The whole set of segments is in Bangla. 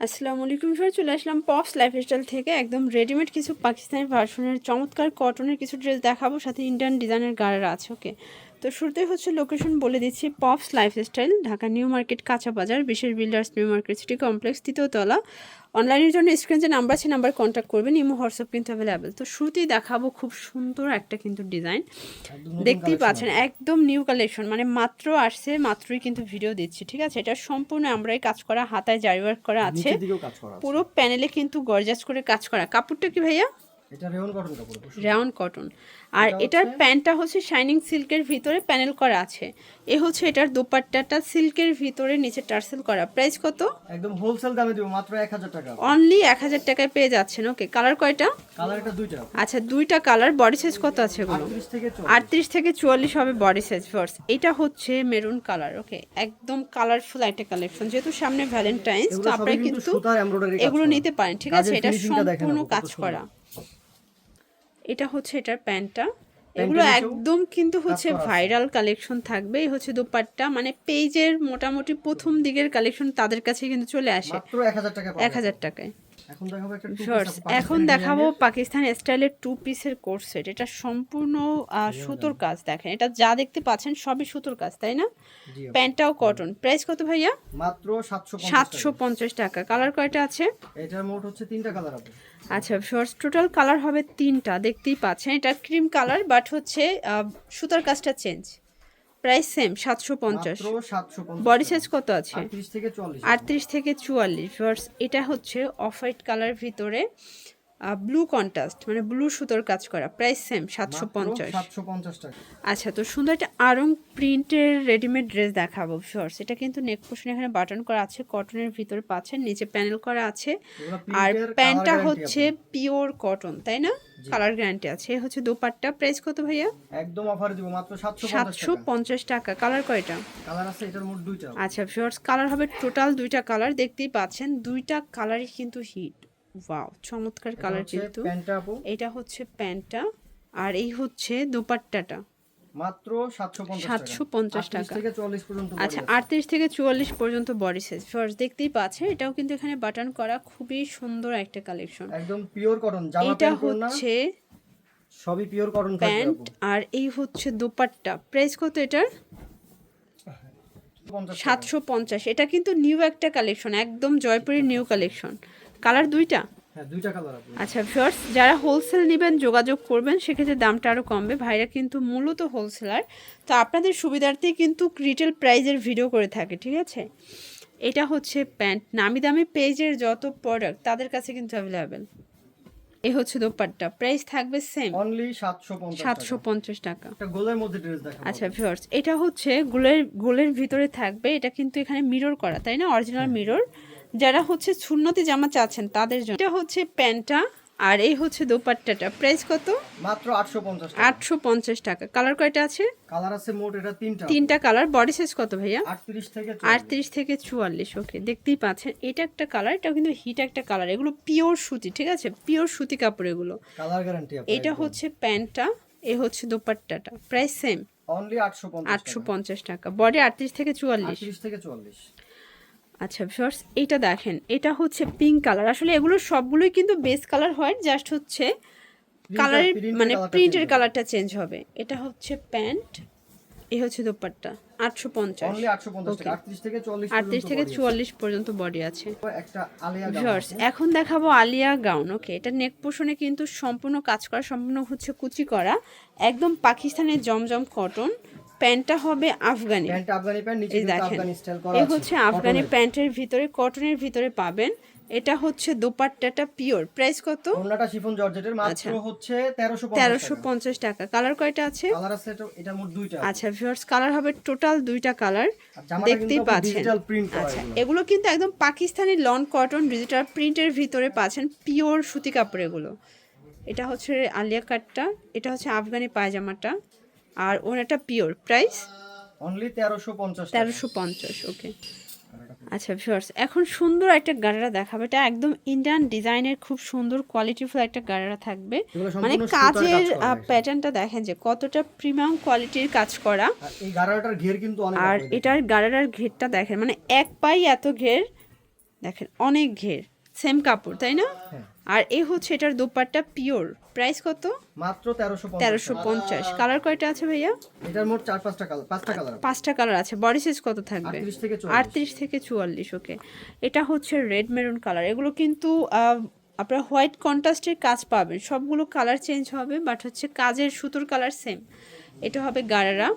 আসসালামু আলাইকুম সবাই চলে আসলাম পপস লাইফস্টাইল থেকে একদম রেডিমেড কিছু পাকিস্তানি ভার্সনের চমৎকার কটনের কিছু ড্রেস দেখাবো, সাথে ইন্ডিয়ান ডিজাইনের গাড়ারা আছে ওকে তো শুরুতেই হচ্ছে লোকেশন বলে দিচ্ছি Pops lifestyle Dhaka new market কাঁচা বাজার বিশেষ builders new market city complex তৃতীয়তলা অনলাইনের জন্য স্ক্রিন যে নাম্বার আছে নাম্বার কন্ট্যাক্ট করবেন ইমো হোয়াটসঅ্যাপ কিন্তু অ্যাভেলেবেল তো শুরুতেই দেখাবো খুব সুন্দর একটা কিন্তু ডিজাইন দেখতেই পাচ্ছেন একদম নিউ কালেকশন মানে মাত্র আসছে মাত্রই কিন্তু ভিডিও দিচ্ছি ঠিক আছে? এটা সম্পূর্ণ আমরাই কাজ করা হাতায় জারি ওয়ার্ক করা আছে। পুরো প্যানেলে কিন্তু গর্জাস করে কাজ করা। কাপড়টা কি ভাইয়া? এটা রেয়ন কটন কাপড় খুব রাউন্ড কটন আর এটার প্যান্টটা হচ্ছে শাইনিং সিল্কের ভিতরে প্যানেল করা আছে। এ হচ্ছে এটার দোপাট্টাটা সিল্কের ভিতরে নিচে টার্সেল করা। প্রাইস কত? একদম হোলসেল দামে দিব মাত্র এক হাজার টাকা। অনলি এক হাজার টাকায় পেয়ে যাচ্ছেন ওকে কালার কয়টা? কালার এটা দুইটা আচ্ছা দুইটা কালার বডি সাইজ কত আছে এগুলো? আটত্রিশ থেকে চল্লিশ। আটত্রিশ থেকে চুয়াল্লিশ হবে বডি সাইজ ফার্স এটা হচ্ছে মেরুন কালার ওকে একদম কালারফুল একটা কালেকশন যেহেতু সামনে ভ্যালেন্টাইন্স তো আপনারা কিন্তু এগুলো নিতে পারেন ঠিক আছে? এটা সম্পূর্ণ কাজ করা। এটা হচ্ছে এটার প্যান্টটা। এগুলো একদম কিন্তু হচ্ছে ভাইরাল কালেকশন থাকবে। এই হচ্ছে দোপাট্টা। মানে পেজের মোটামুটি প্রথম দিকের কালেকশন তাদের কাছে কিন্তু চলে আসে। এক হাজার টাকায়। এখন দেখাবো শর্টস এখন দেখাবো design পাকিস্তান স্টাইলের টু পিসের কোর্স সেট এটা সম্পূর্ণ সুতোর কাজ দেখেন। এটা যা দেখতে পাচ্ছেন সবই সুতোর কাজ তাই না। প্যান্টটাও কটন প্রাইস কত ভাইয়া? মাত্র সাতশো পঞ্চাশ টাকা। কালার কয়টা আছে? এটার মোট হচ্ছে তিনটা কালার আপু আচ্ছা শর্টস টোটাল কালার হবে তিনটা দেখতেই পাচ্ছেন। এটা ক্রিম কালার বাট হচ্ছে সুতার কাজটা চেঞ্জ প্রাইস সেম সাতশো পঞ্চাশ। বডি সাইজ কত আছে? আটত্রিশ থেকে চল্লিশ আটত্রিশ থেকে চুয়াল্লিশ। ভার্স এটা হচ্ছে অফ হোয়াইট কালার ভিতরে ব্লু কন্ট্রাস্ট মানে ব্লু সুতোর কাজ করা প্রাইস সেম সাতশো পঞ্চাশ। টাকা। আচ্ছা তো সুন্দর একটা আরং প্রিন্টের রেডিমেড ড্রেস দেখাবো শর্টস এটা কিন্তু নেক পোর্শন এখানে বাটন করা আছে কটনের ভিতরে পাচ্ছেন নিচে প্যানেল করা আছে আর প্যান্টটা হচ্ছে পিওর কটন তাই না? কালার গ্যারান্টি আছে হচ্ছে দোপাট্টা প্রাইস কত ভাইয়া? একদম অফার দিব মাত্র সাতশো সাতশো পঞ্চাশ টাকা কালার কয়টা? কালার আছে এটার মোট দুইটা। আচ্ছা শর্টস কালার হবে টোটাল দুইটা কালার দেখতেই পাচ্ছেন দুইটা কালারই কিন্তু হিট ওয়াও চমৎকার কালার কিন্তু। এটা হচ্ছে প্যান্টটা আর এই হচ্ছে দোপাট্টাটা। মাত্র সাতশো পঞ্চাশ সাতশো পঞ্চাশ টাকা। থেকে চল্লিশ পর্যন্ত আচ্ছা আছে। আটত্রিশ থেকে চুয়াল্লিশ পর্যন্ত বডি সাইজ ফার্স্ট দেখতেই পাচ্ছেন এটাও কিন্তু এখানে বাটন করা খুবই সুন্দর একটা কালেকশন একদম পিওর কটন জামা এটা হচ্ছে সবই পিওর কটন প্যান্ট আর এই হচ্ছে দোপাট্টা। প্রাইস কত এটার? 50 টাকা। সাতশো পঞ্চাশ। এটা কিন্তু নিউ একটা কালেকশন একদম জয়পুরের নিউ কালেকশন কালার দুইটা? হ্যাঁ আচ্ছা ফার্স্ট যারা হোলসেল নেবেন যোগাযোগ করবেন সেক্ষেত্রে দামটা আরও কমবে। ভাইরা কিন্তু মূলত হোলসেলার তো আপনাদের সুবিধার্থেই কিন্তু রিটেল প্রাইজের ভিডিও করে থাকে ঠিক আছে? এটা হচ্ছে প্যান্ট নামি দামি পেজের যত প্রোডাক্ট তাদের কাছে কিন্তু অ্যাভেলেবেল এই হচ্ছে দোপাট্টা। প্রাইস থাকবে সেম অনলি 750 সাতশো পঞ্চাশ টাকা। গোলের মধ্যে ড্রেস দেখাবো। আচ্ছা ভিউয়ার্স এটা হচ্ছে গোলের গোলের ভিতরে থাকবে। এটা কিন্তু এখানে মিরর করা তাই না? অরিজিনাল মিরর যারা হচ্ছে সুন্নতি জামা চাচ্ছেন তাদের জন্য। এটা হচ্ছে প্যান্টটা আর এই হচ্ছে দোপাট্টাটা। প্রাইস কত? মাত্র 850 টাকা। আটশো পঞ্চাশ টাকা। কালার কয়টা আছে? কালার আছে মোট এটা তিনটা। তিনটা কালার। বডি সাইজ কত ভাইয়া? 38 থেকে আটত্রিশ থেকে চুয়াল্লিশ ওকে। দেখতেই পাচ্ছেন এটা একটা কালার এটা কিন্তু হিট একটা কালার। এগুলো পিওর সুতি ঠিক আছে? পিওর সুতি কাপড় এগুলো। কালার গ্যারান্টি এটা হচ্ছে প্যান্টটা এ হচ্ছে দোপাট্টাটা। Price same? অনলি 850 আটশো পঞ্চাশ টাকা। বডি আটত্রিশ থেকে চুয়াল্লিশ। 38 থেকে 44 আচ্ছা ভিউয়ার্স এটা দেখেন এটা হচ্ছে পিঙ্ক কালার আসলে এগুলো সবগুলোই কিন্তু বেস কালার হোয়াইট জাস্ট হচ্ছে কালারের মানে প্রিন্টের কালারটা চেঞ্জ হবে। এটা হচ্ছে প্যান্ট এই হচ্ছে দোপাট্টা আটশো পঞ্চাশ। অনলি 850 টাকা 38 থেকে 44 আটত্রিশ থেকে চুয়াল্লিশ পর্যন্ত বডি আছে। ভিউয়ার্স এখন দেখাবো আলিয়া গাউন ওকে এটা নেক পোষণে কিন্তু সম্পূর্ণ কাজ করা সম্পূর্ণ হচ্ছে কুচি করা। একদম পাকিস্তানের জমজম কটন প্যান্টটা হবে আফগানি। প্যান্ট আফগানি প্যান্ট নিচে আফগানি স্টাইল করা এই হচ্ছে আফগানি প্যান্টের ভিতরে কটনের ভিতরে পাবেন। এটা হচ্ছে দোপাট্টাটা পিওর প্রাইস কত? ওন্নাটা শিফন জর্জেটের মাত্র আচ্ছা। হচ্ছে 1350 তেরোশো টাকা। কালার কয়টা আছে? কালার আছে এটা মোট দুইটা। আচ্ছা ভিউয়ার্স কালার হবে টোটাল দুইটা কালার দেখতেই পাচ্ছেন। ডিজিটাল প্রিন্ট করা আচ্ছা এগুলো। এগুলো কিন্তু একদম পাকিস্তানি লন কটন ডিজিটাল প্রিন্টের ভিতরে পাচ্ছেন পিওর সুতি কাপড় এগুলো। এটা হচ্ছে আলিয়া কাটটা এটা হচ্ছে আফগানি পায়জামাটা। আর ওনাটা পিওর প্রাইস? অনলি 1350 টাকা। তেরোশো পঞ্চাশ ওকে আচ্ছা ভিউয়ার্স এখন সুন্দর একটা গাড়ারা দেখাবে। এটা একদম ইন্ডিয়ান ডিজাইনের খুব সুন্দর কোয়ালিটিফুল একটা গাড়ারা থাকবে। মানে কাজের প্যাটার্নটা দেখেন যে কতটা প্রিমিয়াম কোয়ালিটির কাজ করা। আর এই ঘের কিন্তু অনেক আর এটার গাড়ারার ঘেরটা দেখেন মানে এক পাই এত ঘের দেখেন অনেক ঘের। সেম কাপড় তাই না? হ্যাঁ। আর এই হচ্ছে এটার দোপাট্টা পিওর। প্রাইস কত? মাত্র তেরোশো তেরোশো পঞ্চাশ। কালার কয়টা আছে ভাইয়া? এটার মোট চার পাঁচটা কালার পাঁচটা কালার পাঁচটা কালার আছে। বডি সাইজ কত থাকবে? আটত্রিশ থেকে চল্লিশ আটত্রিশ থেকে চুয়াল্লিশ ওকে। এটা হচ্ছে রেড মেরুন কালার। এগুলো কিন্তু আপনারা হোয়াইট কন্ট্রাস্টের কাজ পাবেন। সবগুলো কালার চেঞ্জ হবে বাট হচ্ছে কাজের সুতোর কালার সেম। এটা হবে গারারা।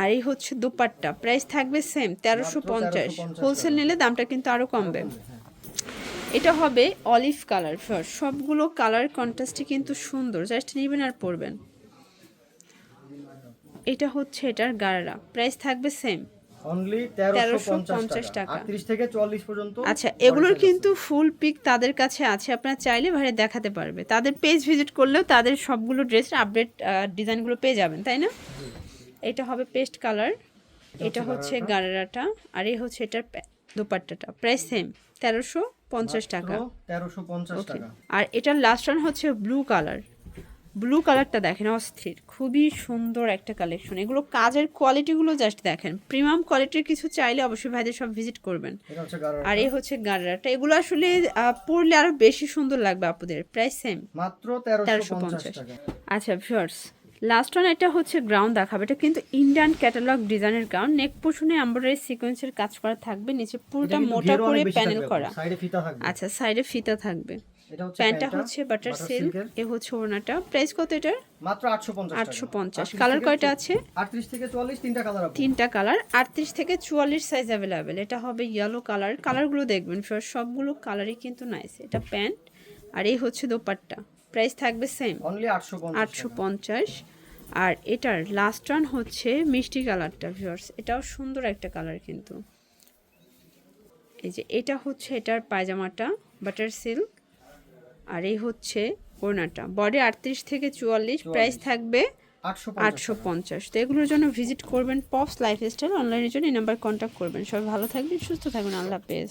আর এই হচ্ছে দুপাট্টা। প্রাইস থাকবে সেম তেরোশো পঞ্চাশ। 1350 হোলসেল নিলে দামটা কিন্তু আরও কমবে। এটা হবে অলিভ কালার সবগুলো কালার কন্ট্রাস্টই কিন্তু সুন্দর। জাস্ট নেবেন আর পরবেন। এটা হচ্ছে এটার গারারা প্রাইস থাকবে সেম আচ্ছা এগুলোর কিন্তু ফুল পিক তাদের কাছে আছে। আপনারা চাইলে ভাইরে দেখাতে পারবে। তাদের পেজ ভিজিট করলেও তাদের সবগুলো ড্রেসের আপডেট ডিজাইনগুলো পেয়ে যাবেন তাই না? এটা হবে পেস্ট কালার এটা হচ্ছে গারারাটা আর এই হচ্ছে এটার দোপাট্টাটা। প্রাইস সেম তেরোশো পঞ্চাশ টাকা। তেরোশো পঞ্চাশ টাকা। আর এটার লাস্ট ওয়ান হচ্ছে ব্লু কালার ব্লু কালারটা দেখেন অস্থির। খুবই সুন্দর একটা কালেকশন এগুলো কাজের কোয়ালিটিগুলো জাস্ট দেখেন। প্রিমিয়াম কোয়ালিটির কিছু চাইলে অবশ্যই ভাইদের সব ভিজিট করবেন। আর এই হচ্ছে গাড়াটা এগুলো আসলে পরলে আরও বেশি সুন্দর লাগবে আপুদের প্রাইস সেম মাত্র তেরোশো পঞ্চাশ আচ্ছা ভিউয়ার্স লাস্ট ওয়ান এটা হচ্ছে গ্রাউন্ড দেখাবে। এটা কিন্তু ইন্ডিয়ান ক্যাটালগ ডিজাইনের গ্রাউন্ড নেক পোষণে এমব্রয়ডারি সিকোয়েন্সের কাজ করা থাকবে। নিচে পুরোটা মোটা করে প্যানেল করা। সাইডে ফিতা থাকবে। আচ্ছা সাইডে ফিতা থাকবে। প্যান্টটা প্যান্টটা, হচ্ছে বাটার সিল্ক এ হচ্ছে ওড়নাটা। প্রাইস কত এটার? মাত্র আটশো পঞ্চাশ আটশো পঞ্চাশ। কালার কয়টা আছে? আটত্রিশ থেকে চুয়াল্লিশ তিনটা কালার আপু তিনটা কালার আটত্রিশ থেকে চুয়াল্লিশ সাইজ অ্যাভেলেবেল এটা হবে ইয়েলো কালার কালারগুলো দেখবেন সবগুলো কালারই কিন্তু নাইস এটা প্যান্ট আর এই হচ্ছে দোপাট্টা। প্রাইস থাকবে সেম আটশো পঞ্চাশ আর এটার লাস্ট রান হচ্ছে মিষ্টি কালারটা ভিউয়ার্স এটাও সুন্দর একটা কালার কিন্তু। এই যে এটা হচ্ছে এটার পায়জামাটা বাটার সিল্ক আর এই হচ্ছে ওড়নাটা। বডি আটত্রিশ থেকে চুয়াল্লিশ প্রাইস থাকবে আটশো আটশো পঞ্চাশ। তো এগুলোর জন্য ভিজিট করবেন পপস লাইফস্টাইল অনলাইনের জন্য এই নাম্বার কন্ট্যাক্ট করবেন। সবাই ভালো থাকবেন সুস্থ থাকবেন। আল্লাহ হাফেজ।